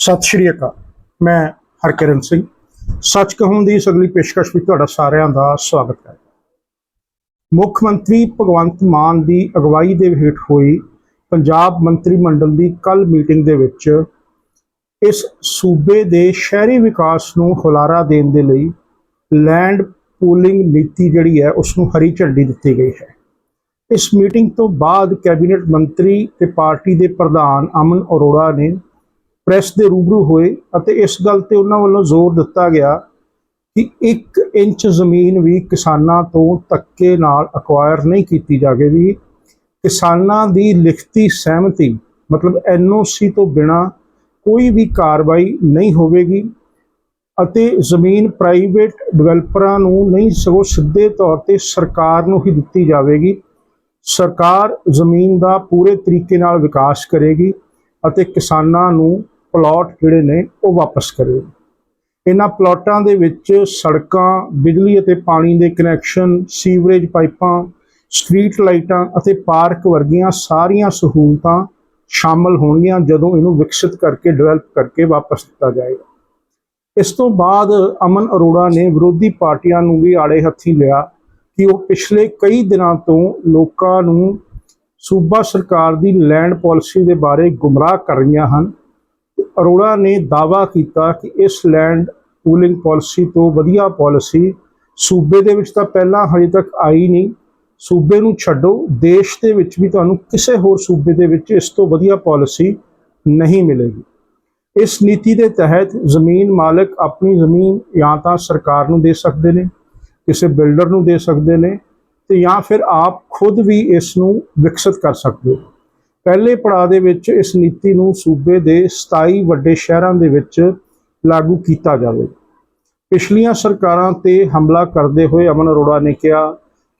ਸਤਿ ਸ਼੍ਰੀ ਅਕਾਲ। ਮੈਂ ਹਰਕਿਰਨ ਸਿੰਘ। ਸੱਚ ਕਹੂੰ ਦੀ ਇਸ ਅਗਲੀ ਪੇਸ਼ਕਸ਼ ਵਿੱਚ ਤੁਹਾਡਾ ਸਾਰਿਆਂ ਦਾ ਸਵਾਗਤ ਹੈ। ਮੁੱਖ ਮੰਤਰੀ ਭਗਵੰਤ ਮਾਨ ਦੀ ਅਗਵਾਈ ਦੇ ਹੇਠ ਹੋਈ ਪੰਜਾਬ ਮੰਤਰੀ ਮੰਡਲ ਦੀ ਕੱਲ ਮੀਟਿੰਗ ਦੇ ਵਿੱਚ ਇਸ ਸੂਬੇ ਦੇ ਸ਼ਹਿਰੀ ਵਿਕਾਸ ਨੂੰ ਹੁਲਾਰਾ ਦੇਣ ਦੇ ਲਈ ਲੈਂਡ ਪੂਲਿੰਗ ਨੀਤੀ ਜਿਹੜੀ ਹੈ ਉਸ ਨੂੰ ਹਰੀ ਝੰਡੀ ਦਿੱਤੀ ਗਈ ਹੈ। ਇਸ ਮੀਟਿੰਗ ਤੋਂ ਬਾਅਦ ਕੈਬਨਿਟ ਮੰਤਰੀ ਤੇ ਪਾਰਟੀ ਦੇ ਪ੍ਰਧਾਨ ਅਮਨ ਅਰੋੜਾ ਨੇ ਪ੍ਰੈਸ ਦੇ ਰੂਬਰੂ ਹੋਏ ਅਤੇ ਇਸ ਗੱਲ ਤੇ ਉਹਨਾਂ ਵੱਲੋਂ ਜ਼ੋਰ ਦਿੱਤਾ ਗਿਆ ਕਿ 1 ਇੰਚ ਜ਼ਮੀਨ ਵੀ ਕਿਸਾਨਾਂ ਤੋਂ ਧੱਕੇ ਨਾਲ ਅਕਵਾਇਰ ਨਹੀਂ ਕੀਤੀ ਜਾਵੇਗੀ। ਕਿਸਾਨਾਂ ਦੀ ਲਿਖਤੀ ਸਹਿਮਤੀ, ਮਤਲਬ ਐਨਓਸੀ ਤੋਂ ਬਿਨਾ ਕੋਈ ਵੀ ਕਾਰਵਾਈ ਨਹੀਂ ਹੋਵੇਗੀ ਅਤੇ ਜ਼ਮੀਨ ਪ੍ਰਾਈਵੇਟ ਡਿਵੈਲਪਰਾਂ ਨੂੰ ਨਹੀਂ, ਸਗੋਂ ਸਿੱਧੇ ਤੌਰ ਤੇ ਸਰਕਾਰ ਨੂੰ ਹੀ ਦਿੱਤੀ ਜਾਵੇਗੀ। ਸਰਕਾਰ ਜ਼ਮੀਨ ਦਾ ਪੂਰੇ ਤਰੀਕੇ ਨਾਲ ਵਿਕਾਸ ਕਰੇਗੀ ਅਤੇ ਕਿਸਾਨਾਂ ਨੂੰ ਪਲਾਟ ਜਿਹੜੇ ਨੇ ਉਹ ਵਾਪਸ ਕਰੇਗੀ ਇਹਨਾਂ ਪਲਾਟਾਂ ਦੇ ਵਿੱਚ ਸੜਕਾਂ, ਬਿਜਲੀ ਅਤੇ ਪਾਣੀ ਦੇ ਕਨੈਕਸ਼ਨ ਸੀਵਰੇਜ ਪਾਈਪਾਂ ਸਟਰੀਟ ਲਾਈਟਾਂ ਅਤੇ ਪਾਰਕ ਵਰਗੀਆਂ ਸਾਰੀਆਂ ਸਹੂਲਤਾਂ ਸ਼ਾਮਲ ਹੋਣਗੀਆਂ ਜਦੋਂ ਇਹਨੂੰ ਵਿਕਸਿਤ ਕਰਕੇ ਡਿਵੈਲਪ ਕਰਕੇ ਵਾਪਸ ਦਿੱਤਾ ਜਾਏਗਾ। ਇਸ ਤੋਂ ਬਾਅਦ ਅਮਨ ਅਰੋੜਾ ਨੇ ਵਿਰੋਧੀ ਪਾਰਟੀਆਂ ਨੂੰ ਵੀ ਆੜੇ ਹੱਥੀ ਲਿਆ ਕਿ ਉਹ ਪਿਛਲੇ ਕਈ ਦਿਨਾਂ ਤੋਂ ਲੋਕਾਂ ਨੂੰ ਸੂਬਾ ਸਰਕਾਰ ਦੀ ਲੈਂਡ ਪਾਲਿਸੀ ਦੇ ਬਾਰੇ ਗੁੰਮਰਾਹ ਕਰ ਰਹੀਆਂ ਹਨ। ਅਰੋੜਾ ਨੇ ਦਾਅਵਾ ਕੀਤਾ ਕਿ ਇਸ ਲੈਂਡ ਪੂਲਿੰਗ ਪਾਲਿਸੀ ਤੋਂ ਵਧੀਆ ਪਾਲਿਸੀ ਸੂਬੇ ਦੇ ਵਿੱਚ ਤਾਂ ਪਹਿਲਾਂ ਹਜੇ ਤੱਕ ਆਈ ਨਹੀਂ। ਸੂਬੇ ਨੂੰ ਛੱਡੋ, ਦੇਸ਼ ਦੇ ਵਿੱਚ ਵੀ ਤੁਹਾਨੂੰ ਕਿਸੇ ਹੋਰ ਸੂਬੇ ਦੇ ਵਿੱਚ ਇਸ ਤੋਂ ਵਧੀਆ ਪਾਲਿਸੀ ਨਹੀਂ ਮਿਲੇਗੀ। ਇਸ ਨੀਤੀ ਦੇ ਤਹਿਤ ਜ਼ਮੀਨ ਮਾਲਕ ਆਪਣੀ ਜ਼ਮੀਨ ਜਾਂ ਤਾਂ ਸਰਕਾਰ ਨੂੰ ਦੇ ਸਕਦੇ ਨੇ, ਕਿਸੇ ਬਿਲਡਰ ਨੂੰ ਦੇ ਸਕਦੇ ਨੇ ਤੇ ਜਾਂ ਫਿਰ ਆਪ ਖੁਦ ਵੀ ਇਸ ਨੂੰ ਵਿਕਸਿਤ ਕਰ ਸਕਦੇ ਹੋ। ਪਹਿਲੇ ਪੜਾਅ ਦੇ ਵਿੱਚ ਇਸ ਨੀਤੀ ਨੂੰ ਸੂਬੇ ਦੇ 27 ਵੱਡੇ ਸ਼ਹਿਰਾਂ ਦੇ ਵਿੱਚ ਲਾਗੂ ਕੀਤਾ ਜਾਵੇ। ਪਿਛਲੀਆਂ ਸਰਕਾਰਾਂ ਤੇ ਹਮਲਾ ਕਰਦੇ ਹੋਏ ਅਮਨ ਅਰੋੜਾ ਨੇ ਕਿਹਾ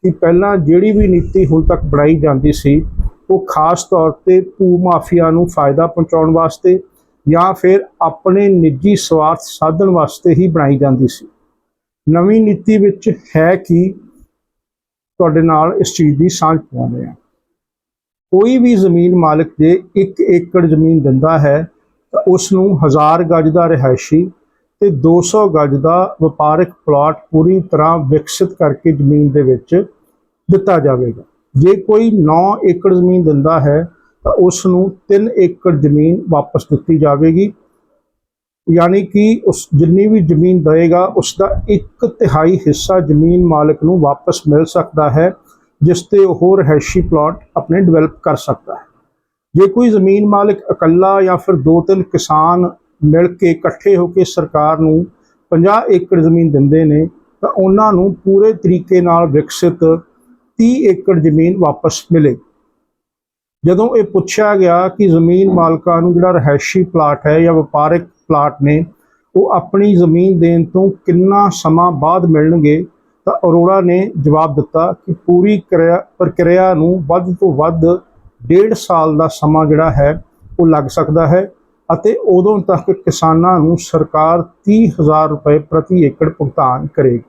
ਕਿ ਪਹਿਲਾਂ ਜਿਹੜੀ ਵੀ ਨੀਤੀ ਹੁਣ ਤੱਕ ਬਣਾਈ ਜਾਂਦੀ ਸੀ, ਉਹ ਖਾਸ ਤੌਰ ਤੇ ਭੂ ਮਾਫੀਆ ਨੂੰ ਫਾਇਦਾ ਪਹੁੰਚਾਉਣ ਵਾਸਤੇ ਜਾਂ ਫਿਰ ਆਪਣੇ ਨਿੱਜੀ ਸਵਾਰਥ ਸਾਧਨ ਵਾਸਤੇ ਹੀ ਬਣਾਈ ਜਾਂਦੀ ਸੀ। ਨਵੀਂ ਨੀਤੀ ਵਿੱਚ ਹੈ ਕਿ ਤੁਹਾਡੇ ਨਾਲ ਇਸ ਚੀਜ਼ ਦੀ ਸਾਂਝ ਪਾਉਂਦੇ ਆ ਕੋਈ ਵੀ ਜ਼ਮੀਨ ਮਾਲਕ ਜੇ 1 ਏਕੜ ਜ਼ਮੀਨ ਦਿੰਦਾ ਹੈ, ਤਾਂ ਉਸ ਨੂੰ 1000 ਗਜ ਦਾ ਰਿਹਾਇਸ਼ੀ ਤੇ 200 ਗਜ ਦਾ ਵਪਾਰਕ ਪਲਾਟ ਪੂਰੀ ਤਰ੍ਹਾਂ ਵਿਕਸਿਤ ਕਰਕੇ ਜ਼ਮੀਨ ਦੇ ਵਿੱਚ ਦਿੱਤਾ ਜਾਵੇਗਾ। ਜੇ ਕੋਈ 9 ਏਕੜ ਜ਼ਮੀਨ ਦਿੰਦਾ ਹੈ, ਤਾਂ ਉਸ ਨੂੰ 3 ਏਕੜ ਜ਼ਮੀਨ ਵਾਪਸ ਦਿੱਤੀ ਜਾਵੇਗੀ। ਯਾਨੀ ਕਿ ਉਸ ਜਿੰਨੀ ਵੀ ਜ਼ਮੀਨ ਦੇਗਾ ਉਸ ਦਾ 1 ਤਿਹਾਈ ਹਿੱਸਾ ਜ਼ਮੀਨ ਮਾਲਕ ਨੂੰ ਵਾਪਸ ਮਿਲ ਸਕਦਾ ਹੈ। ਜਿਸ ਤੇ ਉਹ ਰਹਿਸ਼ੀ ਪਲਾਟ ਆਪਣੇ ਡਿਵੈਲਪ ਕਰ ਸਕਦਾ ਹੈ। ਜੇ ਕੋਈ ਜ਼ਮੀਨ ਮਾਲਕ ਇਕੱਲਾ ਜਾਂ ਫਿਰ ਦੋ ਤਿੰਨ ਕਿਸਾਨ ਮਿਲ ਕੇ ਇਕੱਠੇ ਹੋ ਕੇ ਸਰਕਾਰ ਨੂੰ 50 ਏਕੜ ਜ਼ਮੀਨ ਦਿੰਦੇ ਨੇ, ਤਾਂ ਉਹਨਾਂ ਨੂੰ ਪੂਰੇ ਤਰੀਕੇ ਨਾਲ ਵਿਕਸਿਤ 30 ਏਕੜ ਜ਼ਮੀਨ ਵਾਪਸ ਮਿਲੇ। ਜਦੋਂ ਇਹ ਪੁੱਛਿਆ ਗਿਆ ਕਿ ਜ਼ਮੀਨ ਮਾਲਕਾਂ ਨੂੰ ਜਿਹੜਾ ਰਹਿਸ਼ੀ ਪਲਾਟ ਹੈ ਜਾਂ ਵਪਾਰਕ ਪਲਾਟ ਨੇ, ਉਹ ਆਪਣੀ ਜ਼ਮੀਨ ਦੇਣ ਤੋਂ ਕਿੰਨਾ ਸਮਾਂ ਬਾਅਦ ਮਿਲਣਗੇ ਤਾਂ ਅਰੋੜਾ ਨੇ ਜਵਾਬ ਦਿੱਤਾ ਕਿ ਪੂਰੀ ਕਿਰਿਆ, ਪ੍ਰਕਿਰਿਆ ਨੂੰ ਵੱਧ ਤੋਂ ਵੱਧ ਡੇਢ ਸਾਲ ਦਾ ਸਮਾਂ ਜਿਹੜਾ ਹੈ, ਉਹ ਲੱਗ ਸਕਦਾ ਹੈ ਅਤੇ ਉਦੋਂ ਤੱਕ ਕਿਸਾਨਾਂ ਨੂੰ ਸਰਕਾਰ 30000 ਰੁਪਏ ਪ੍ਰਤੀ ਏਕੜ ਭੁਗਤਾਨ ਕਰੇਗੀ।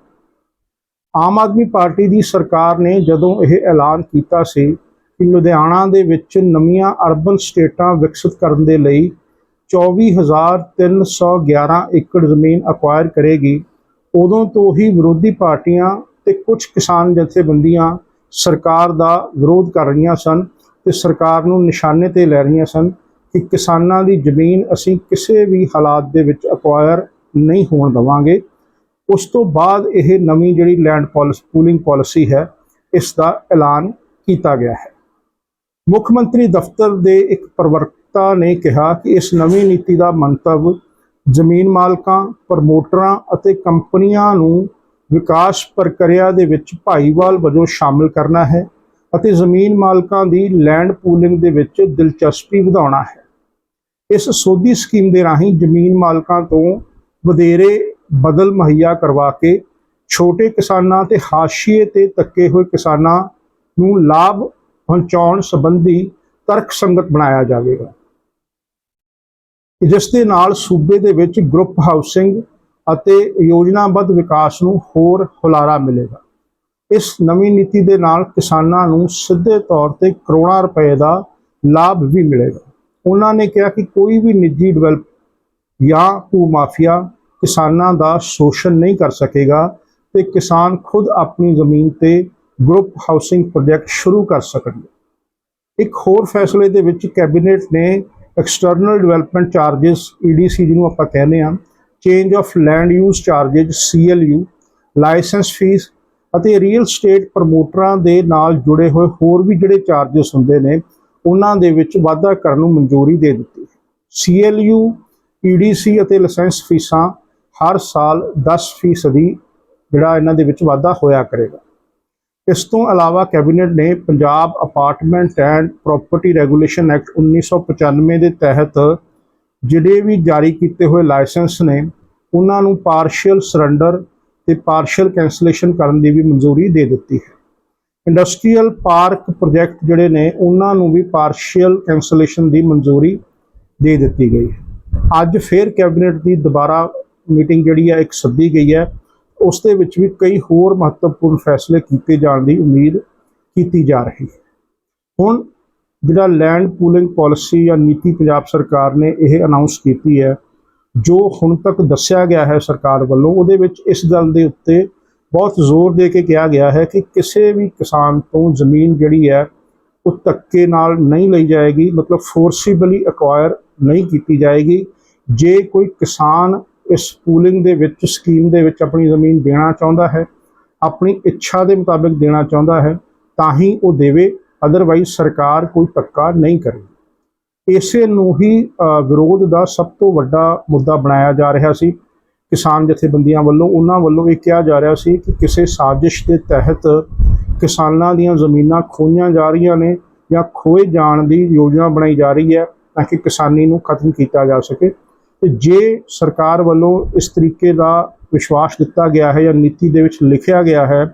ਆਮ ਆਦਮੀ ਪਾਰਟੀ ਦੀ ਸਰਕਾਰ ਨੇ ਜਦੋਂ ਇਹ ਐਲਾਨ ਕੀਤਾ ਸੀ ਕਿ ਲੁਧਿਆਣਾ ਦੇ ਵਿੱਚ ਨਵੀਆਂ ਅਰਬਨ ਸਟੇਟਾਂ ਵਿਕਸਿਤ ਕਰਨ ਦੇ ਲਈ 24311 ਏਕੜ ਜ਼ਮੀਨ ਅਕਵਾਇਰ ਕਰੇਗੀ ਉਦੋਂ ਤੋਂ ਹੀ ਵਿਰੋਧੀ ਪਾਰਟੀਆਂ ਤੇ ਕੁਝ ਕਿਸਾਨ ਜਥੇਬੰਦੀਆਂ ਸਰਕਾਰ ਦਾ ਵਿਰੋਧ ਕਰ ਰਹੀਆਂ ਸਨ ਤੇ ਸਰਕਾਰ ਨੂੰ ਨਿਸ਼ਾਨੇ ਤੇ ਲੈ ਰਹੀਆਂ ਸਨ ਕਿ ਕਿਸਾਨਾਂ ਦੀ ਜ਼ਮੀਨ ਅਸੀਂ ਕਿਸੇ ਵੀ ਹਾਲਾਤ ਦੇ ਵਿੱਚ ਅਕਵਾਇਰ ਨਹੀਂ ਹੋਣ ਦੇਵਾਂਗੇ। ਉਸ ਤੋਂ ਬਾਅਦ ਇਹ ਨਵੀਂ ਜਿਹੜੀ ਲੈਂਡ ਪਾਲਿਸੀ ਪੂਲਿੰਗ ਪਾਲਿਸੀ ਹੈ, ਇਸ ਦਾ ਐਲਾਨ ਕੀਤਾ ਗਿਆ ਹੈ। ਮੁੱਖ ਮੰਤਰੀ ਦਫ਼ਤਰ ਦੇ ਇੱਕ ਪ੍ਰਵਕਤਾ ਨੇ ਕਿਹਾ ਕਿ ਇਸ ਨਵੀਂ ਨੀਤੀ ਦਾ ਮੰਤਵ ਜ਼ਮੀਨ ਮਾਲਕਾਂ, ਪ੍ਰਮੋਟਰਾਂ ਅਤੇ ਕੰਪਨੀਆਂ ਨੂੰ ਵਿਕਾਸ ਪ੍ਰਕਿਰਿਆ ਦੇ ਵਿੱਚ ਭਾਈਵਾਲ ਵਜੋਂ ਸ਼ਾਮਲ ਕਰਨਾ ਹੈ ਅਤੇ ਜ਼ਮੀਨ ਮਾਲਕਾਂ ਦੀ ਲੈਂਡ ਪੂਲਿੰਗ ਦੇ ਵਿੱਚ ਦਿਲਚਸਪੀ ਵਧਾਉਣਾ ਹੈ। ਇਸ ਸੋਧੀ ਸਕੀਮ ਦੇ ਰਾਹੀਂ ਜ਼ਮੀਨ ਮਾਲਕਾਂ ਤੋਂ ਵਧੇਰੇ ਬਦਲ ਮੁਹੱਈਆ ਕਰਵਾ ਕੇ ਛੋਟੇ ਕਿਸਾਨਾਂ ਤੇ ਹਾਸ਼ੀਏ ਤੇ ਤੱਕੇ ਹੋਏ ਕਿਸਾਨਾਂ ਨੂੰ ਲਾਭ ਪਹੁੰਚਾਉਣ ਸੰਬੰਧੀ ਤਰਕਸੰਗਤ ਬਣਾਇਆ ਜਾਵੇਗਾ। ਜਿਸ ਦੇ ਨਾਲ ਸੂਬੇ ਦੇ ਵਿੱਚ ਗਰੁੱਪ ਹਾਊਸਿੰਗ ਅਤੇ ਯੋਜਨਾਬੱਧ ਵਿਕਾਸ ਨੂੰ ਹੋਰ ਹੁਲਾਰਾ ਮਿਲੇਗਾ। ਇਸ ਨਵੀਂ ਨੀਤੀ ਦੇ ਨਾਲ ਕਿਸਾਨਾਂ ਨੂੰ ਸਿੱਧੇ ਤੌਰ ਤੇ ਕਰੋੜਾਂ ਰੁਪਏ ਦਾ ਲਾਭ ਵੀ ਮਿਲੇਗਾ। ਉਹਨਾਂ ਨੇ ਕਿਹਾ ਕਿ ਕੋਈ ਵੀ ਨਿੱਜੀ ਡਿਵੈਲਪ ਜਾਂ ਭੂ ਮਾਫੀਆ ਕਿਸਾਨਾਂ ਦਾ ਸ਼ੋਸ਼ਣ ਨਹੀਂ ਕਰ ਸਕੇਗਾ ਤੇ ਕਿਸਾਨ ਖੁਦ ਆਪਣੀ ਜ਼ਮੀਨ ਤੇ ਗਰੁੱਪ ਹਾਊਸਿੰਗ ਪ੍ਰੋਜੈਕਟ ਸ਼ੁਰੂ ਕਰ ਸਕਣਗੇ। ਇੱਕ ਹੋਰ ਫੈਸਲੇ ਦੇ ਵਿੱਚ ਕੈਬਨਿਟ ਨੇ ਐਕਸਟਰਨਲ ਡਿਵੈਲਪਮੈਂਟ ਚਾਰजेस ਈਡੀਸੀ ਜਿਹਨੂੰ ਆਪਾਂ ਕਹਿੰਦੇ ਆ change of land use charges CLU licence fee ਅਤੇ ਰੀਅਲ ਸਟੇਟ ਪ੍ਰਮੋਟਰਾਂ ਦੇ ਨਾਲ ਜੁੜੇ ਹੋਏ ਹੋਰ ਵੀ ਜਿਹੜੇ ਚਾਰजेस ਹੁੰਦੇ ਨੇ, ਉਹਨਾਂ ਦੇ ਵਿੱਚ ਵਾਧਾ ਕਰਨ ਨੂੰ ਮਨਜ਼ੂਰੀ ਦੇ ਦਿੱਤੀ ਸੀਐਲਯੂ ਈਡੀਸੀ ਅਤੇ ਲਾਇਸੈਂਸ ਫੀਸਾਂ ਹਰ ਸਾਲ 10% ਜਿਹੜਾ ਇਹਨਾਂ ਦੇ ਵਿੱਚ ਵਾਧਾ ਹੋਇਆ ਕਰੇਗਾ। ਇਸ ਤੋਂ ਇਲਾਵਾ ਕੈਬਨਿਟ ਨੇ Punjab apartment and property regulation act 1995 ਦੇ ਤਹਿਤ ਜਿਹੜੇ ਵੀ ਜਾਰੀ ਕੀਤੇ ਹੋਏ ਲਾਇਸੈਂਸ ਨੇ, ਉਹਨਾਂ ਨੂੰ ਪਾਰਸ਼ੀਅਲ ਸਰੈਂਡਰ ਤੇ ਪਾਰਸ਼ੀਅਲ ਕੈਂਸਲੇਸ਼ਨ ਕਰਨ ਦੀ ਵੀ ਮਨਜ਼ੂਰੀ ਦੇ ਦਿੱਤੀ ਹੈ। ਇੰਡਸਟਰੀਅਲ ਪਾਰਕ ਪ੍ਰੋਜੈਕਟ ਜਿਹੜੇ ਨੇ, ਉਹਨਾਂ ਨੂੰ ਵੀ ਪਾਰਸ਼ੀਅਲ ਕੈਂਸਲੇਸ਼ਨ ਦੀ ਮਨਜ਼ੂਰੀ ਦੇ ਦਿੱਤੀ ਗਈ ਹੈ। ਅੱਜ ਫਿਰ ਕੈਬਨਿਟ ਦੀ ਦੁਬਾਰਾ ਮੀਟਿੰਗ ਜਿਹੜੀ ਹੈ, ਇੱਕ ਸੱਦੀ ਗਈ ਹੈ। ਉਸ ਦੇ ਵਿੱਚ ਵੀ ਕਈ ਹੋਰ ਮਹੱਤਵਪੂਰਨ ਫੈਸਲੇ ਕੀਤੇ ਜਾਣ ਦੀ ਉਮੀਦ ਕੀਤੀ ਜਾ ਰਹੀ ਹੈ। ਹੁਣ ਜਿਹੜਾ ਲੈਂਡ ਪੂਲਿੰਗ ਪਾਲਿਸੀ ਜਾਂ ਨੀਤੀ ਪੰਜਾਬ ਸਰਕਾਰ ਨੇ ਇਹ ਅਨਾਉਂਸ ਕੀਤੀ ਹੈ, ਜੋ ਹੁਣ ਤੱਕ ਦੱਸਿਆ ਗਿਆ ਹੈ ਸਰਕਾਰ ਵੱਲੋਂ, ਉਹਦੇ ਵਿੱਚ ਇਸ ਗੱਲ ਦੇ ਉੱਤੇ ਬਹੁਤ ਜ਼ੋਰ ਦੇ ਕੇ ਕਿਹਾ ਗਿਆ ਹੈ ਕਿ ਕਿਸੇ ਵੀ ਕਿਸਾਨ ਤੋਂ ਜ਼ਮੀਨ ਜਿਹੜੀ ਹੈ, ਉਹ ਧੱਕੇ ਨਾਲ ਨਹੀਂ ਲਈ ਜਾਏਗੀ, ਮਤਲਬ ਫੋਰਸੀਬਲੀ ਅਕਵਾਇਰ ਨਹੀਂ ਕੀਤੀ ਜਾਏਗੀ। ਜੇ ਕੋਈ ਕਿਸਾਨ ਇਸ ਪੂਲਿੰਗ ਦੇ ਵਿੱਚ ਸਕੀਮ ਦੇ ਵਿੱਚ ਆਪਣੀ ਜ਼ਮੀਨ ਦੇਣਾ ਚਾਹੁੰਦਾ ਹੈ, ਆਪਣੀ ਇੱਛਾ ਦੇ ਮੁਤਾਬਿਕ ਦੇਣਾ ਚਾਹੁੰਦਾ ਹੈ, ਤਾਂ ਹੀ ਉਹ ਦੇਵੇ ਅਦਰਵਾਈਜ਼ ਸਰਕਾਰ ਕੋਈ ਧੱਕਾ ਨਹੀਂ ਕਰੇਗੀ ਇਸੇ ਨੂੰ ਹੀ ਵਿਰੋਧ ਦਾ ਸਭ ਤੋਂ ਵੱਡਾ ਮੁੱਦਾ ਬਣਾਇਆ ਜਾ ਰਿਹਾ ਸੀ। ਕਿਸਾਨ ਜਥੇਬੰਦੀਆਂ ਵੱਲੋਂ, ਉਹਨਾਂ ਵੱਲੋਂ ਇਹ ਕਿਹਾ ਜਾ ਰਿਹਾ ਸੀ ਕਿ ਕਿਸੇ ਸਾਜ਼ਿਸ਼ ਦੇ ਤਹਿਤ ਕਿਸਾਨਾਂ ਦੀਆਂ ਜ਼ਮੀਨਾਂ ਖੋਈਆਂ ਜਾ ਰਹੀਆਂ ਨੇ ਜਾਂ ਖੋਏ ਜਾਣ ਦੀ ਯੋਜਨਾ ਬਣਾਈ ਜਾ ਰਹੀ ਹੈ, ਤਾਂ ਕਿ ਕਿਸਾਨੀ ਨੂੰ ਖਤਮ ਕੀਤਾ ਜਾ ਸਕੇ। ਤੇ ਜੇ ਸਰਕਾਰ ਵੱਲੋਂ ਇਸ ਤਰੀਕੇ ਦਾ ਵਿਸ਼ਵਾਸ ਦਿੱਤਾ ਗਿਆ ਹੈ ਜਾਂ ਨੀਤੀ ਦੇ ਵਿੱਚ ਲਿਖਿਆ ਗਿਆ ਹੈ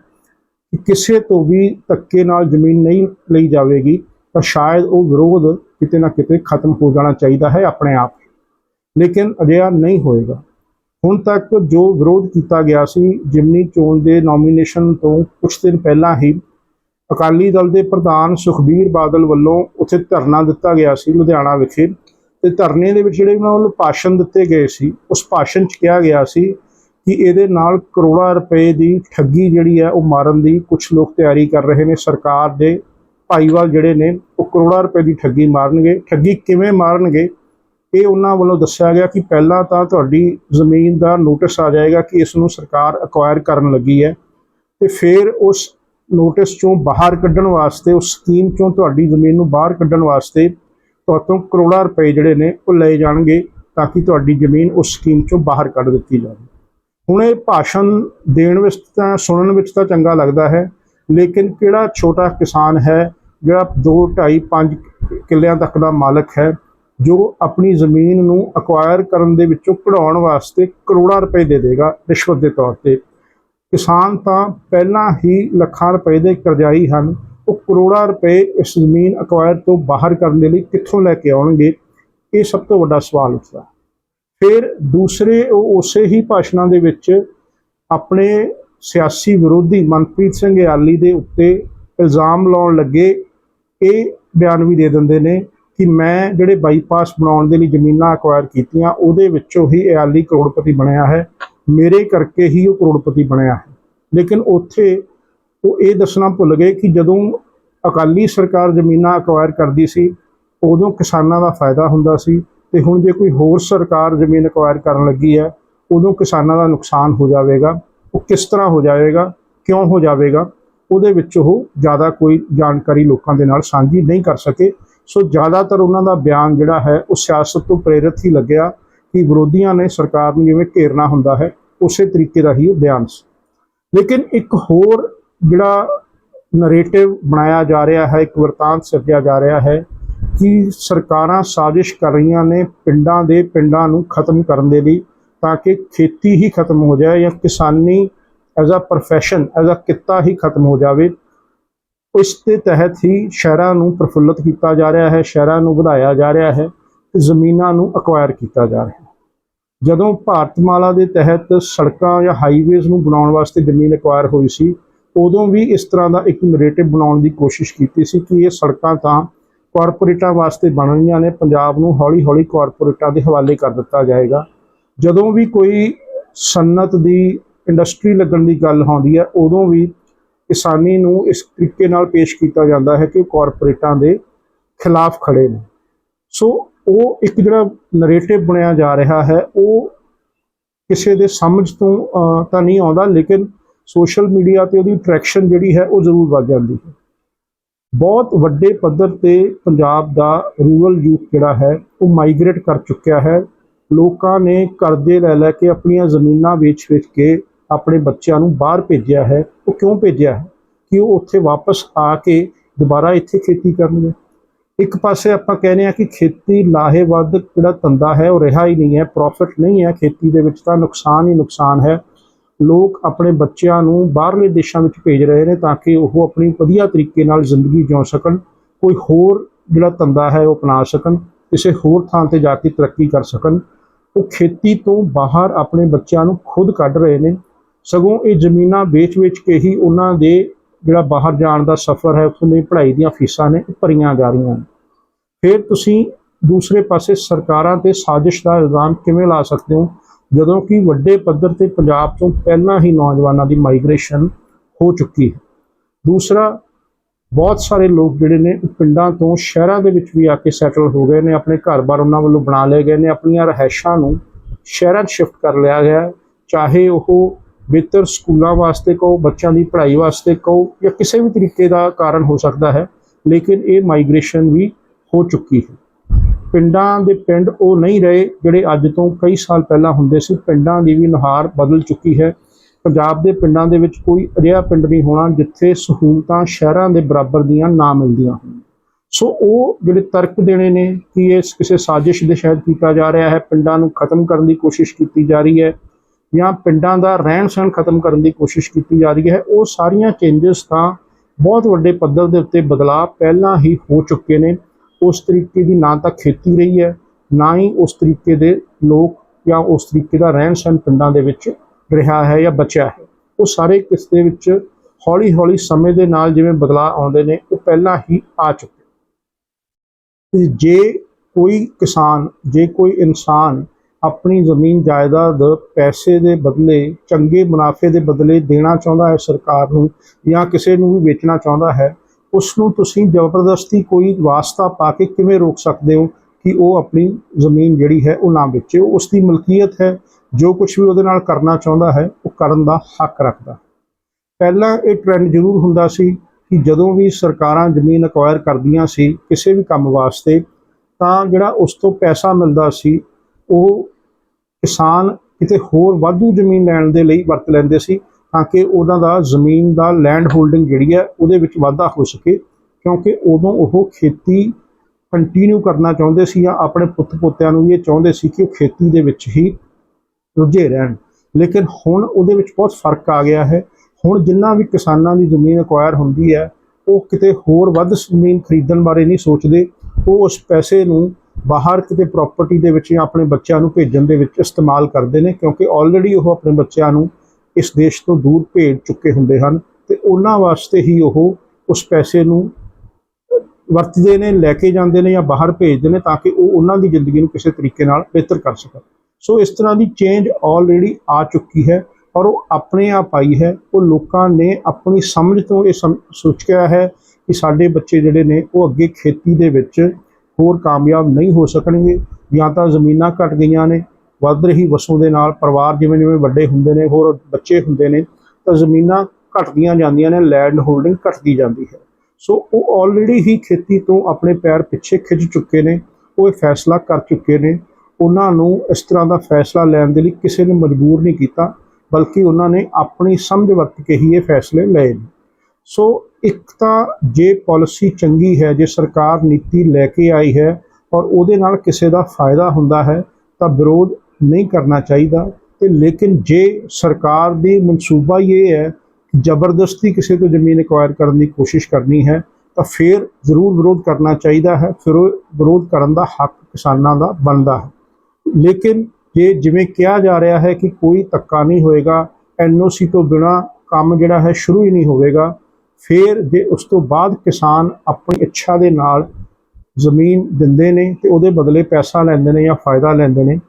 ਕਿ ਕਿਸੇ ਤੋਂ ਵੀ ਧੱਕੇ ਨਾਲ ਜ਼ਮੀਨ ਨਹੀਂ ਲਈ ਜਾਵੇਗੀ, ਤਾਂ ਸ਼ਾਇਦ ਉਹ ਵਿਰੋਧ ਕਿਤੇ ਨਾ ਕਿਤੇ ਖਤਮ ਹੋ ਜਾਣਾ ਚਾਹੀਦਾ ਹੈ ਆਪਣੇ ਆਪ ਲੇਕਿਨ ਅਜਿਹਾ ਨਹੀਂ ਹੋਏਗਾ। ਹੁਣ ਤੱਕ ਜੋ ਵਿਰੋਧ ਕੀਤਾ ਗਿਆ ਸੀ, ਜਿਮਨੀ ਚੋਣ ਦੇ ਨੋਮੀਨੇਸ਼ਨ ਤੋਂ ਕੁਝ ਦਿਨ ਪਹਿਲਾਂ ਹੀ ਅਕਾਲੀ ਦਲ ਦੇ ਪ੍ਰਧਾਨ ਸੁਖਬੀਰ ਬਾਦਲ ਵੱਲੋਂ ਉੱਥੇ ਧਰਨਾ ਦਿੱਤਾ ਗਿਆ ਸੀ ਲੁਧਿਆਣਾ ਵਿਖੇ। ਤੇ ਧਰਨੇ ਦੇ ਵਿੱਚ ਜਿਹੜੇ ਉਹਨਾਂ ਵੱਲੋਂ ਭਾਸ਼ਣ ਦਿੱਤੇ ਗਏ ਸੀ, ਉਸ ਭਾਸ਼ਣ 'ਚ ਕਿਹਾ ਗਿਆ ਸੀ ਕਿ ਇਹਦੇ ਨਾਲ ਕਰੋੜਾਂ ਰੁਪਏ ਦੀ ਠੱਗੀ ਜਿਹੜੀ ਹੈ ਉਹ ਮਾਰਨ ਦੀ ਕੁਝ ਲੋਕ ਤਿਆਰੀ ਕਰ ਰਹੇ ਨੇ, ਸਰਕਾਰ ਦੇ ਭਾਈਵਾਲ ਜਿਹੜੇ ਨੇ ਉਹ ਕਰੋੜਾਂ ਰੁਪਏ ਦੀ ਠੱਗੀ ਮਾਰਨਗੇ। ਠੱਗੀ ਕਿਵੇਂ ਮਾਰਨਗੇ? ਇਹ ਉਹਨਾਂ ਵੱਲੋਂ ਦੱਸਿਆ ਗਿਆ ਕਿ ਪਹਿਲਾਂ ਤਾਂ ਤੁਹਾਡੀ ਜ਼ਮੀਨ ਦਾ ਨੋਟਿਸ ਆ ਜਾਏਗਾ ਕਿ ਇਸ ਨੂੰ ਸਰਕਾਰ ਅਕਵਾਇਰ ਕਰਨ ਲੱਗੀ ਹੈ ਤੇ ਫਿਰ ਉਸ ਨੋਟਿਸ ਚੋਂ ਬਾਹਰ ਕੱਢਣ ਵਾਸਤੇ, ਉਸ ਸਕੀਮ ਚੋਂ ਤੁਹਾਡੀ ਜ਼ਮੀਨ ਨੂੰ ਬਾਹਰ ਕੱਢਣ ਵਾਸਤੇ ਤੁਹਾਤੋਂ ਕਰੋੜਾਂ ਰੁਪਏ ਜਿਹੜੇ ਨੇ ਉਹ ਲਏ ਜਾਣਗੇ ਤਾਂ ਕਿ ਤੁਹਾਡੀ ਜ਼ਮੀਨ ਉਸ ਸਕੀਮ ਚੋਂ ਬਾਹਰ ਕੱਢ ਦਿੱਤੀ ਜਾਵੇ। ਹੁਣ ਇਹ ਭਾਸ਼ਣ ਦੇਣ ਵਿੱਚ ਤਾਂ, ਸੁਣਨ ਵਿੱਚ ਤਾਂ ਚੰਗਾ ਲੱਗਦਾ ਹੈ, ਲੇਕਿਨ ਕਿਹੜਾ ਛੋਟਾ ਕਿਸਾਨ ਹੈ, ਜਿਹੜਾ 2 2.5 5 ਕਿੱਲਿਆਂ ਤੱਕ ਦਾ ਮਾਲਕ ਹੈ, ਜੋ ਆਪਣੀ ਜ਼ਮੀਨ ਨੂੰ ਅਕਵਾਇਰ ਕਰਨ ਦੇ ਵਿੱਚੋਂ ਕਢਾਉਣ ਵਾਸਤੇ ਕਰੋੜਾਂ ਰੁਪਏ ਦੇ ਦੇਗਾ ਰਿਸ਼ਵਤ ਦੇ ਤੌਰ ਤੇ। ਕਿਸਾਨ ਤਾਂ ਪਹਿਲਾਂ ਹੀ ਲੱਖਾਂ ਰੁਪਏ ਦੇ ਕਰਜ਼ਾਈ ਹਨ ਉਹ ਕਰੋੜਾਂ ਰੁਪਏ ਇਸ ਜ਼ਮੀਨ ਅਕਵਾਇਰ ਤੋਂ ਬਾਹਰ ਕਰਨ ਦੇ ਲਈ ਕਿੱਥੋਂ ਲੈ ਕੇ ਆਉਣਗੇ, ਇਹ ਸਭ ਤੋਂ ਵੱਡਾ ਸਵਾਲ ਉੱਠਦਾ। ਫਿਰ ਦੂਸਰੇ ਉਹ ਉਸੇ ਹੀ ਭਾਸ਼ਣਾਂ ਦੇ ਵਿੱਚ ਆਪਣੇ ਸਿਆਸੀ ਵਿਰੋਧੀ ਮਨਪ੍ਰੀਤ ਸਿੰਘ ਯਾਲੀ ਦੇ ਉੱਤੇ ਇਲਜ਼ਾਮ ਲਾਉਣ ਲੱਗੇ, ਇਹ ਬਿਆਨ ਵੀ ਦੇ ਦਿੰਦੇ ਨੇ ਕਿ ਮੈਂ ਜਿਹੜੇ ਬਾਈਪਾਸ ਬਣਾਉਣ ਦੇ ਲਈ ਜ਼ਮੀਨਾਂ ਅਕਵਾਇਰ ਕੀਤੀਆਂ, ਉਹਦੇ ਵਿੱਚੋਂ ਹੀ ਯਾਲੀ ਕਰੋੜਪਤੀ ਬਣਿਆ ਹੈ, ਮੇਰੇ ਕਰਕੇ ਹੀ ਉਹ ਕਰੋੜਪਤੀ ਬਣਿਆ ਹੈ। ਲੇਕਿਨ ਉੱਥੇ ਉਹ ਇਹ ਦੱਸਣਾ ਭੁੱਲ ਗਏ ਕਿ ਜਦੋਂ ਅਕਾਲੀ ਸਰਕਾਰ ਜ਼ਮੀਨਾਂ ਅਕਵਾਇਰ ਕਰਦੀ ਸੀ, ਉਦੋਂ ਕਿਸਾਨਾਂ ਦਾ ਫਾਇਦਾ ਹੁੰਦਾ ਸੀ ਤੇ ਹੁਣ ਜੇ ਕੋਈ ਹੋਰ ਸਰਕਾਰ ਜ਼ਮੀਨ ਅਕਵਾਇਰ ਕਰਨ ਲੱਗੀ ਹੈ, ਉਦੋਂ ਕਿਸਾਨਾਂ ਦਾ ਨੁਕਸਾਨ ਹੋ ਜਾਵੇਗਾ। ਉਹ ਕਿਸ ਤਰ੍ਹਾਂ ਹੋ ਜਾਵੇਗਾ, ਕਿਉਂ ਹੋ ਜਾਵੇਗਾ, ਉਹਦੇ ਵਿੱਚ ਉਹ ਜ਼ਿਆਦਾ ਕੋਈ ਜਾਣਕਾਰੀ ਲੋਕਾਂ ਦੇ ਨਾਲ ਸਾਂਝੀ ਨਹੀਂ ਕਰ ਸਕੇ। ਸੋ ਜ਼ਿਆਦਾਤਰ ਉਹਨਾਂ ਦਾ ਬਿਆਨ ਜਿਹੜਾ ਹੈ, ਉਹ ਸਿਆਸਤ ਤੋਂ ਪ੍ਰੇਰਿਤ ਹੀ ਲੱਗਿਆ ਕਿ ਵਿਰੋਧੀਆਂ ਨੇ ਸਰਕਾਰ ਨੂੰ ਜਿਵੇਂ ਘੇਰਨਾ ਹੁੰਦਾ ਹੈ, ਉਸੇ ਤਰੀਕੇ ਦਾ ਹੀ ਉਹ ਬਿਆਨ ਸੀ। ਲੇਕਿਨ ਇੱਕ ਹੋਰ ਜਿਹੜਾ ਨਰੇਟਿਵ ਬਣਾਇਆ ਜਾ ਰਿਹਾ ਹੈ, ਇੱਕ ਵਰਤਾਂਤ ਸਿਰਜਿਆ ਜਾ ਰਿਹਾ ਹੈ ਕਿ ਸਰਕਾਰਾਂ ਸਾਜ਼ਿਸ਼ ਕਰ ਰਹੀਆਂ ਨੇ ਪਿੰਡਾਂ ਦੇ ਪਿੰਡਾਂ ਨੂੰ ਖਤਮ ਕਰਨ ਦੇ ਲਈ ਤਾਂ ਕਿ ਖੇਤੀ ਹੀ ਖਤਮ ਹੋ ਜਾਏ ਜਾਂ ਕਿਸਾਨੀ as a profession as a ਕਿੱਤਾ ਹੀ ਖਤਮ ਹੋ ਜਾਵੇ। ਇਸ ਦੇ ਤਹਿਤ ਹੀ ਸ਼ਹਿਰਾਂ ਨੂੰ ਪ੍ਰਫੁੱਲਤ ਕੀਤਾ ਜਾ ਰਿਹਾ ਹੈ, ਸ਼ਹਿਰਾਂ ਨੂੰ ਵਧਾਇਆ ਜਾ ਰਿਹਾ ਹੈ ਤੇ ਜ਼ਮੀਨਾਂ ਨੂੰ ਅਕਵਾਇਰ ਕੀਤਾ ਜਾ ਰਿਹਾ ਹੈ। ਜਦੋਂ ਭਾਰਤਮਾਲਾ ਦੇ ਤਹਿਤ ਸੜਕਾਂ ਜਾਂ ਹਾਈਵੇਜ਼ ਨੂੰ ਬਣਾਉਣ ਵਾਸਤੇ ਜ਼ਮੀਨ ਅਕਵਾਇਰ ਹੋਈ ਸੀ ਉਦੋਂ ਵੀ ਇਸ ਤਰ੍ਹਾਂ ਦਾ ਇੱਕ ਨਰੇਟਿਵ ਬਣਾਉਣ ਦੀ ਕੋਸ਼ਿਸ਼ ਕੀਤੀ ਸੀ ਕਿ ਇਹ ਸੜਕਾਂ ਤਾਂ ਕਾਰਪੋਰੇਟਾਂ ਵਾਸਤੇ ਬਣ ਰਹੀਆਂ ਨੇ, ਪੰਜਾਬ ਨੂੰ ਹੌਲੀ-ਹੌਲੀ ਕਾਰਪੋਰੇਟਾਂ ਦੇ ਹਵਾਲੇ ਕਰ ਦਿੱਤਾ ਜਾਏਗਾ। ਜਦੋਂ ਵੀ ਕੋਈ ਸਨਅਤ ਦੀ ਇੰਡਸਟਰੀ ਲੱਗਣ ਦੀ ਗੱਲ ਆਉਂਦੀ ਹੈ, ਉਦੋਂ ਵੀ ਕਿਸਾਨੀ ਨੂੰ ਇਸ ਤਰੀਕੇ ਨਾਲ ਪੇਸ਼ ਕੀਤਾ ਜਾਂਦਾ ਹੈ ਕਿ ਕਾਰਪੋਰੇਟਾਂ ਦੇ ਖਿਲਾਫ ਖੜੇ ਨੇ। ਸੋ ਉਹ ਇੱਕ ਜਿਹੜਾ ਨਰੇਟਿਵ ਬਣਿਆ ਜਾ ਰਿਹਾ ਹੈ, ਉਹ ਕਿਸੇ ਦੇ ਸਮਝ ਤੋਂ ਤਾਂ ਨਹੀਂ ਆਉਂਦਾ, ਲੇਕਿਨ ਸੋਸ਼ਲ ਮੀਡੀਆ ਤੇ ਉਹਦੀ ਟ੍ਰੈਕਸ਼ਨ ਜਿਹੜੀ ਹੈ ਉਹ ਜ਼ਰੂਰ ਵੱਧ ਜਾਂਦੀ ਹੈ। ਬਹੁਤ ਵੱਡੇ ਪੱਧਰ ਤੇ ਪੰਜਾਬ ਦਾ ਰੂਰਲ ਯੂਥ ਜਿਹੜਾ ਹੈ, ਉਹ ਮਾਈਗ੍ਰੇਟ ਕਰ ਚੁੱਕਿਆ ਹੈ। ਲੋਕਾਂ ਨੇ ਕਰਜ਼ੇ ਲੈ ਲੈ ਕੇ ਆਪਣੀਆਂ ਜ਼ਮੀਨਾਂ ਵੇਚ-ਵੇਚ ਕੇ ਆਪਣੇ ਬੱਚਿਆਂ ਨੂੰ ਬਾਹਰ ਭੇਜਿਆ ਹੈ। ਉਹ ਕਿਉਂ ਭੇਜਿਆ ਹੈ? ਕਿ ਉਹ ਉੱਥੇ ਵਾਪਸ ਆ ਕੇ ਦੁਬਾਰਾ ਇੱਥੇ ਖੇਤੀ ਕਰਨਗੇ। ਇੱਕ ਪਾਸੇ ਆਪਾਂ ਕਹਿੰਦੇ ਆ ਕਿ ਖੇਤੀ ਲਾਹੇਵੰਦ ਜਿਹੜਾ ਧੰਦਾ ਹੈ, ਉਹ ਰਿਹਾ ਹੀ ਨਹੀਂ ਹੈ ਪ੍ਰੋਫਿਟ ਨਹੀਂ ਹੈ ਖੇਤੀ ਦੇ ਵਿੱਚ ਤਾਂ ਨੁਕਸਾਨ ਹੀ ਨੁਕਸਾਨ ਹੈ। ਲੋਕ ਆਪਣੇ ਬੱਚਿਆਂ ਨੂੰ ਬਾਹਰਲੇ ਦੇਸ਼ਾਂ ਵਿੱਚ ਭੇਜ ਰਹੇ ਨੇ ਤਾਂ ਕਿ ਉਹ ਆਪਣੀ ਵਧੀਆ ਤਰੀਕੇ ਨਾਲ ਜ਼ਿੰਦਗੀ ਜਿਉ ਸਕਣ, ਕੋਈ ਹੋਰ ਜਿਹੜਾ ਧੰਦਾ ਹੈ ਉਹ ਅਪਣਾ ਸਕਣ, ਕਿਸੇ ਹੋਰ ਥਾਂ ਤੇ ਜਾ ਕੇ ਤਰੱਕੀ ਕਰ ਸਕਣ। ਉਹ ਖੇਤੀ ਤੋਂ ਬਾਹਰ ਆਪਣੇ ਬੱਚਿਆਂ ਨੂੰ ਖੁਦ ਕੱਢ ਰਹੇ ਨੇ। ਸਗੋਂ ਇਹ ਜ਼ਮੀਨਾਂ ਵੇਚ-ਵੇਚ ਕੇ ਹੀ ਉਹਨਾਂ ਦੇ ਜਿਹੜਾ ਬਾਹਰ ਜਾਣ ਦਾ ਸਫ਼ਰ ਹੈ, ਉੱਥੋਂ ਦੀ ਪੜ੍ਹਾਈ ਦੀਆਂ ਫੀਸਾਂ ਨੇ ਭਰੀਆਂ ਜਾ ਰਹੀਆਂ ਨੇ। ਫਿਰ ਤੁਸੀਂ ਦੂਸਰੇ ਪਾਸੇ ਸਰਕਾਰਾਂ ਤੇ ਸਾਜ਼ਿਸ਼ ਦਾ ਇਲਜ਼ਾਮ ਕਿਵੇਂ ਲਾ ਸਕਦੇ ਹੋ? ਜਦੋਂ ਕਿ ਵੱਡੇ ਪੱਧਰ ਤੇ ਪੰਜਾਬ ਤੋਂ ਪਹਿਲਾਂ ਹੀ ਨੌਜਵਾਨਾਂ ਦੀ ਮਾਈਗ੍ਰੇਸ਼ਨ ਹੋ ਚੁੱਕੀ ਹੈ। ਦੂਸਰਾ, ਬਹੁਤ ਸਾਰੇ ਲੋਕ ਜਿਹੜੇ ਨੇ ਪਿੰਡਾਂ ਤੋਂ ਸ਼ਹਿਰਾਂ ਦੇ ਵਿੱਚ ਵੀ ਆ ਕੇ ਸੈਟਲ ਹੋ ਗਏ ਨੇ, ਆਪਣੇ ਘਰ-ਬਾਰ ਉਹਨਾਂ ਵੱਲੋਂ ਬਣਾ ਲਏ ਗਏ ਨੇ, ਆਪਣੀਆਂ ਰਹਿائشਾਂ ਨੂੰ ਸ਼ਹਿਰਾਂ 'ਚ ਸ਼ਿਫਟ ਕਰ ਲਿਆ ਗਿਆ ਚਾਹੇ ਉਹ ਬਿਹਤਰ ਸਕੂਲਾਂ ਵਾਸਤੇ ਕਹੋ, ਬੱਚਿਆਂ ਦੀ ਪੜ੍ਹਾਈ ਵਾਸਤੇ ਕਹੋ ਜਾਂ ਕਿਸੇ ਵੀ ਤਰੀਕੇ ਦਾ ਕਾਰਨ ਹੋ ਸਕਦਾ ਹੈ, ਲੇਕਿਨ ਇਹ ਮਾਈਗ੍ਰੇਸ਼ਨ ਵੀ ਹੋ ਚੁੱਕੀ ਹੈ। ਪਿੰਡਾਂ ਦੇ ਪਿੰਡ ਉਹ ਨਹੀਂ ਰਹੇ, ਜਿਹੜੇ ਅੱਜ ਤੋਂ ਕਈ ਸਾਲ ਪਹਿਲਾਂ ਹੁੰਦੇ ਸੀ, ਪਿੰਡਾਂ ਦੀ ਵੀ ਨੁਹਾਰ ਬਦਲ ਚੁੱਕੀ ਹੈ। ਪੰਜਾਬ ਦੇ ਪਿੰਡਾਂ ਦੇ ਵਿੱਚ ਕੋਈ ਅਜਿਹਾ ਪਿੰਡ ਨਹੀਂ ਹੋਣਾ ਜਿੱਥੇ ਸਹੂਲਤਾਂ ਸ਼ਹਿਰਾਂ ਦੇ ਬਰਾਬਰ ਦੀਆਂ ਨਾ ਮਿਲਦੀਆਂ ਹੋਣ। ਸੋ ਉਹ ਜਿਹੜੇ ਤਰਕ ਦੇਣੇ ਨੇ ਕਿ ਇਹ ਕਿਸੇ ਸਾਜ਼ਿਸ਼ ਦੇ ਸ਼ਾਇਦ ਕੀਤਾ ਜਾ ਰਿਹਾ ਹੈ, ਪਿੰਡਾਂ ਨੂੰ ਖਤਮ ਕਰਨ ਦੀ ਕੋਸ਼ਿਸ਼ ਕੀਤੀ ਜਾ ਰਹੀ ਹੈ, ਜਾਂ ਪਿੰਡਾਂ ਦਾ ਰਹਿਣ ਸਹਿਣ ਖਤਮ ਕਰਨ ਦੀ ਕੋਸ਼ਿਸ਼ ਕੀਤੀ ਜਾ ਰਹੀ ਹੈ, ਉਹ ਸਾਰੀਆਂ ਚੇਂਜਸ ਤਾਂ ਬਹੁਤ ਵੱਡੇ ਪੱਧਰ ਦੇ ਉੱਤੇ ਬਦਲਾਅ ਪਹਿਲਾਂ ਹੀ ਹੋ ਚੁੱਕੇ ਨੇ। ਉਸ ਤਰੀਕੇ ਦੀ ਨਾ ਤਾਂ ਖੇਤੀ ਰਹੀ ਹੈ, ਨਾ ਹੀ ਉਸ ਤਰੀਕੇ ਦੇ ਲੋਕ ਜਾਂ ਉਸ ਤਰੀਕੇ ਦਾ ਰਹਿਣ ਸਹਿਣ ਪਿੰਡਾਂ ਦੇ ਵਿੱਚ ਰਿਹਾ ਹੈ ਜਾਂ ਬਚਿਆ ਹੈ। ਉਹ ਸਾਰੇ ਕਿਸ ਦੇ ਵਿੱਚ ਹੌਲੀ ਹੌਲੀ ਸਮੇਂ ਦੇ ਨਾਲ ਜਿਵੇਂ ਬਦਲਾਅ ਆਉਂਦੇ ਨੇ, ਉਹ ਪਹਿਲਾਂ ਹੀ ਆ ਚੁੱਕੇ ਤੇ ਜੇ ਕੋਈ ਕਿਸਾਨ, ਜੇ ਕੋਈ ਇਨਸਾਨ ਆਪਣੀ ਜ਼ਮੀਨ ਜਾਇਦਾਦ ਪੈਸੇ ਦੇ ਬਦਲੇ, ਚੰਗੇ ਮੁਨਾਫੇ ਦੇ ਬਦਲੇ ਦੇਣਾ ਚਾਹੁੰਦਾ ਹੈ ਸਰਕਾਰ ਨੂੰ ਜਾਂ ਕਿਸੇ ਨੂੰ ਵੀ ਵੇਚਣਾ ਚਾਹੁੰਦਾ ਹੈ ਉਸ ਨੂੰ ਤੁਸੀਂ ਜ਼ਬਰਦਸਤੀ ਕੋਈ ਵਾਸਤਾ ਪਾ ਕੇ ਕਿਵੇਂ ਰੋਕ ਸਕਦੇ ਹੋ ਕਿ ਉਹ ਆਪਣੀ ਜ਼ਮੀਨ ਜਿਹੜੀ ਹੈ ਉਹ ਨਾ ਵੇਚੇ? ਉਹ ਉਸ ਦੀ ਮਲਕੀਅਤ ਹੈ, ਜੋ ਕੁਝ ਵੀ ਉਹਦੇ ਨਾਲ ਕਰਨਾ ਚਾਹੁੰਦਾ ਹੈ, ਉਹ ਕਰਨ ਦਾ ਹੱਕ ਰੱਖਦਾ। ਪਹਿਲਾਂ ਇਹ ਟ੍ਰੈਂਡ ਜ਼ਰੂਰ ਹੁੰਦਾ ਸੀ ਕਿ ਜਦੋਂ ਵੀ ਸਰਕਾਰਾਂ ਜ਼ਮੀਨ ਅਕਵਾਇਰ ਕਰਦੀਆਂ ਸੀ ਕਿਸੇ ਵੀ ਕੰਮ ਵਾਸਤੇ, ਤਾਂ ਜਿਹੜਾ ਉਸ ਤੋਂ ਪੈਸਾ ਮਿਲਦਾ ਸੀ, ਉਹ ਕਿਸਾਨ ਕਿਤੇ ਹੋਰ ਵਾਧੂ ਜ਼ਮੀਨ ਲੈਣ ਦੇ ਲਈ ਵਰਤ ਲੈਂਦੇ ਸੀ। ਤਾਂ ਕਿ ਉਹਨਾਂ ਦਾ ਜ਼ਮੀਨ ਦਾ ਲੈਂਡ ਹੋਲਡਿੰਗ ਜਿਹੜੀ ਹੈ ਉਹਦੇ ਵਿੱਚ ਵਾਧਾ ਹੋ ਸਕੇ, ਕਿਉਂਕਿ ਉਦੋਂ ਉਹ ਖੇਤੀ ਕੰਟੀਨਿਊ ਕਰਨਾ ਚਾਹੁੰਦੇ ਸੀ ਜਾਂ ਆਪਣੇ ਪੁੱਤ ਪੋਤਿਆਂ ਨੂੰ ਵੀ ਇਹ ਚਾਹੁੰਦੇ ਸੀ ਕਿ ਉਹ ਖੇਤੀ ਦੇ ਵਿੱਚ ਹੀ ਰੁੱਝੇ ਰਹਿਣ। ਲੇਕਿਨ ਹੁਣ ਉਹਦੇ ਵਿੱਚ ਬਹੁਤ ਫ਼ਰਕ ਆ ਗਿਆ ਹੈ। ਹੁਣ ਜਿੰਨਾ ਵੀ ਕਿਸਾਨਾਂ ਦੀ ਜ਼ਮੀਨ ਅਕਵਾਇਰ ਹੁੰਦੀ ਹੈ, ਉਹ ਕਿਤੇ ਹੋਰ ਵੱਧ ਜ਼ਮੀਨ ਖਰੀਦਣ ਬਾਰੇ ਨਹੀਂ ਸੋਚਦੇ। ਉਹ ਉਸ ਪੈਸੇ ਨੂੰ ਬਾਹਰ ਕਿਤੇ ਪ੍ਰਾਪਰਟੀ ਦੇ ਵਿੱਚ ਜਾਂ ਆਪਣੇ ਬੱਚਿਆਂ ਨੂੰ ਭੇਜਣ ਦੇ ਵਿੱਚ ਇਸਤੇਮਾਲ ਕਰਦੇ ਨੇ, ਕਿਉਂਕਿ ਆਲਰੇਡੀ ਉਹ ਆਪਣੇ ਬੱਚਿਆਂ ਨੂੰ ਇਸ ਦੇਸ਼ ਤੋਂ ਦੂਰ ਭੇਜ ਚੁੱਕੇ ਹੁੰਦੇ ਹਨ ਤੇ ਉਹਨਾਂ ਵਾਸਤੇ ਹੀ ਉਹ ਉਸ ਪੈਸੇ ਨੂੰ ਵਰਤਦੇ ਨੇ, ਲੈ ਕੇ ਜਾਂਦੇ ਨੇ ਜਾਂ ਬਾਹਰ ਭੇਜਦੇ ਨੇ ਤਾਂ ਕਿ ਉਹ ਉਹਨਾਂ ਦੀ ਜ਼ਿੰਦਗੀ ਨੂੰ ਕਿਸੇ ਤਰੀਕੇ ਨਾਲ ਬਿਹਤਰ ਕਰ ਸਕਣ। ਸੋ ਇਸ ਤਰ੍ਹਾਂ ਦੀ ਚੇਂਜ ਆਲਰੇਡੀ ਆ ਚੁੱਕੀ ਹੈ ਔਰ ਉਹ ਆਪਣੇ ਆਪ ਆਈ ਹੈ। ਉਹ ਲੋਕਾਂ ਨੇ ਆਪਣੀ ਸਮਝ ਤੋਂ ਇਹ ਸਮ- ਸੋਚਿਆ ਹੈ ਕਿ ਸਾਡੇ ਬੱਚੇ ਜਿਹੜੇ ਨੇ ਉਹ ਅੱਗੇ ਖੇਤੀ ਦੇ ਵਿੱਚ ਹੋਰ ਕਾਮਯਾਬ ਨਹੀਂ ਹੋ ਸਕਣਗੇ। ਜਾਂ ਤਾਂ ਜ਼ਮੀਨਾਂ ਘਟ ਗਈਆਂ ਨੇ ਵੱਧ ਰਹੀ ਵਸੋਂ ਦੇ ਨਾਲ ਪਰਿਵਾਰ ਜਿਵੇਂ ਜਿਵੇਂ ਵੱਡੇ ਹੁੰਦੇ ਨੇ, ਹੋਰ ਬੱਚੇ ਹੁੰਦੇ ਨੇ, ਤਾਂ ਜ਼ਮੀਨਾਂ ਘਟਦੀਆਂ ਜਾਂਦੀਆਂ ਨੇ ਲੈਂਡ ਹੋਲਡਿੰਗ ਘਟਦੀ ਜਾਂਦੀ ਹੈ। ਸੋ ਉਹ ਆਲਰੇਡੀ ਹੀ ਖੇਤੀ ਤੋਂ ਆਪਣੇ ਪੈਰ ਪਿੱਛੇ ਖਿੱਚ ਚੁੱਕੇ ਨੇ, ਉਹ ਇਹ ਫੈਸਲਾ ਕਰ ਚੁੱਕੇ ਨੇ। ਉਹਨਾਂ ਨੂੰ ਇਸ ਤਰ੍ਹਾਂ ਦਾ ਫੈਸਲਾ ਲੈਣ ਦੇ ਲਈ ਕਿਸੇ ਨੇ ਮਜਬੂਰ ਨਹੀਂ ਕੀਤਾ, ਬਲਕਿ ਉਹਨਾਂ ਨੇ ਆਪਣੀ ਸਮਝ ਵਰਤ ਕੇ ਹੀ ਇਹ ਫੈਸਲੇ ਲਏ ਨੇ। ਸੋ ਇੱਕ ਤਾਂ ਜੇ ਪਾਲਿਸੀ ਚੰਗੀ ਹੈ, ਜੇ ਸਰਕਾਰ ਨੀਤੀ ਲੈ ਕੇ ਆਈ ਹੈ, ਔਰ ਉਹਦੇ ਨਾਲ ਕਿਸੇ ਦਾ ਫਾਇਦਾ ਹੁੰਦਾ ਹੈ, ਤਾਂ ਵਿਰੋਧ ਨਹੀਂ ਕਰਨਾ ਚਾਹੀਦਾ। ਤੇ ਲੇਕਿਨ ਜੇ ਸਰਕਾਰ ਦੀ ਮਨਸੂਬਾ ਹੀ ਇਹ ਹੈ ਕਿ ਜ਼ਬਰਦਸਤੀ ਕਿਸੇ ਤੋਂ ਜ਼ਮੀਨ ਐਕਵਾਇਰ ਕਰਨ ਦੀ ਕੋਸ਼ਿਸ਼ ਕਰਨੀ ਹੈ, ਤਾਂ ਫਿਰ ਜ਼ਰੂਰ ਵਿਰੋਧ ਕਰਨਾ ਚਾਹੀਦਾ ਹੈ। ਫਿਰ ਉਹ ਵਿਰੋਧ ਕਰਨ ਦਾ ਹੱਕ ਕਿਸਾਨਾਂ ਦਾ ਬਣਦਾ ਹੈ। ਲੇਕਿਨ ਜੇ ਜਿਵੇਂ ਕਿਹਾ ਜਾ ਰਿਹਾ ਹੈ ਕਿ ਕੋਈ ਧੱਕਾ ਨਹੀਂ ਹੋਏਗਾ ਐਨਓਸੀ ਤੋਂ ਬਿਨਾ ਕੰਮ ਜਿਹੜਾ ਹੈ ਸ਼ੁਰੂ ਹੀ ਨਹੀਂ ਹੋਵੇਗਾ, ਫਿਰ ਜੇ ਉਸ ਤੋਂ ਬਾਅਦ ਕਿਸਾਨ ਆਪਣੀ ਇੱਛਾ ਦੇ ਨਾਲ ਜ਼ਮੀਨ ਦਿੰਦੇ ਨੇ ਤੇ ਉਹਦੇ ਬਦਲੇ ਪੈਸਾ ਲੈਂਦੇ ਨੇ ਜਾਂ ਫਾਇਦਾ ਲੈਂਦੇ ਨੇ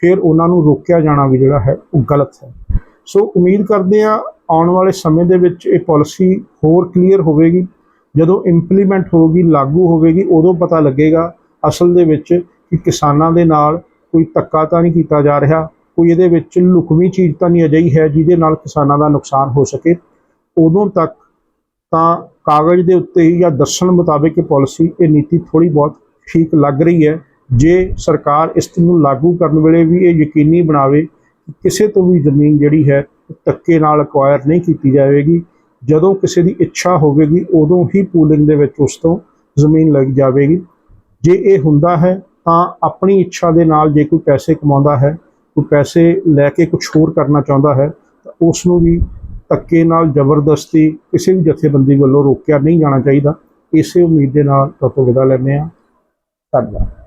ਫਿਰ ਉਹਨਾਂ ਨੂੰ ਰੋਕਿਆ ਜਾਣਾ ਵੀ ਜਿਹੜਾ ਹੈ ਉਹ ਗਲਤ ਹੈ। ਸੋ ਉਮੀਦ ਕਰਦੇ ਆ ਆਉਣ ਵਾਲੇ ਸਮੇਂ ਦੇ ਵਿੱਚ ਇਹ ਪਾਲਿਸੀ ਹੋਰ ਕਲੀਅਰ ਹੋਵੇਗੀ। ਜਦੋਂ ਇੰਪਲੀਮੈਂਟ ਹੋਵੇਗੀ ਲਾਗੂ ਹੋਵੇਗੀ, ਉਦੋਂ ਪਤਾ ਲੱਗੇਗਾ ਅਸਲ ਦੇ ਵਿੱਚ ਕਿ ਕਿਸਾਨਾਂ ਦੇ ਨਾਲ ਕੋਈ ਧੱਕਾ ਤਾਂ ਨਹੀਂ ਕੀਤਾ ਜਾ ਰਿਹਾ। ਕੋਈ ਇਹਦੇ ਵਿੱਚ ਲੁਕਵੀਂ ਚੀਜ਼ ਤਾਂ ਨਹੀਂ ਅਜਿਹੀ ਹੈ ਜਿਹਦੇ ਨਾਲ ਕਿਸਾਨਾਂ ਦਾ ਨੁਕਸਾਨ ਹੋ ਸਕੇ। ਉਦੋਂ ਤੱਕ ਤਾਂ ਕਾਗਜ਼ ਦੇ ਉੱਤੇ ਹੀ ਜਾਂ ਦੱਸਣ ਮੁਤਾਬਿਕ ਇਹ ਪਾਲਿਸੀ, ਇਹ ਨੀਤੀ ਥੋੜੀ ਬਹੁਤ ਠੀਕ ਲੱਗ ਰਹੀ ਹੈ। ਜੇ ਸਰਕਾਰ ਇਸ ਨੂੰ ਲਾਗੂ ਕਰਨ ਵੇਲੇ ਵੀ ਇਹ ਯਕੀਨੀ ਬਣਾਵੇ ਕਿ ਕਿਸੇ ਤੋਂ ਵੀ ਜ਼ਮੀਨ ਜਿਹੜੀ ਹੈ ਉਹ ਧੱਕੇ ਨਾਲ ਅਕਵਾਇਰ ਨਹੀਂ ਕੀਤੀ ਜਾਵੇਗੀ, ਜਦੋਂ ਕਿਸੇ ਦੀ ਇੱਛਾ ਹੋਵੇਗੀ, ਉਦੋਂ ਹੀ ਪੂਲਿੰਗ ਦੇ ਵਿੱਚ ਉਸ ਤੋਂ ਜ਼ਮੀਨ ਲੱਗ ਜਾਵੇਗੀ। ਜੇ ਇਹ ਹੁੰਦਾ ਹੈ, ਤਾਂ ਆਪਣੀ ਇੱਛਾ ਦੇ ਨਾਲ ਜੇ ਕੋਈ ਪੈਸੇ ਕਮਾਉਂਦਾ ਹੈ, ਕੋਈ ਪੈਸੇ ਲੈ ਕੇ ਕੁਝ ਹੋਰ ਕਰਨਾ ਚਾਹੁੰਦਾ ਹੈ, ਤਾਂ ਉਸ ਨੂੰ ਵੀ ਧੱਕੇ ਨਾਲ ਜ਼ਬਰਦਸਤੀ ਕਿਸੇ ਵੀ ਜਥੇਬੰਦੀ ਵੱਲੋਂ ਰੋਕਿਆ ਨਹੀਂ ਜਾਣਾ ਚਾਹੀਦਾ। ਇਸੇ ਉਮੀਦ ਦੇ ਨਾਲ ਤੁਹਾਨੂੰ ਤੋਂ ਵਿਦਾ ਲੈਂਦੇ ਹਾਂ। ਧੰਨਵਾਦ।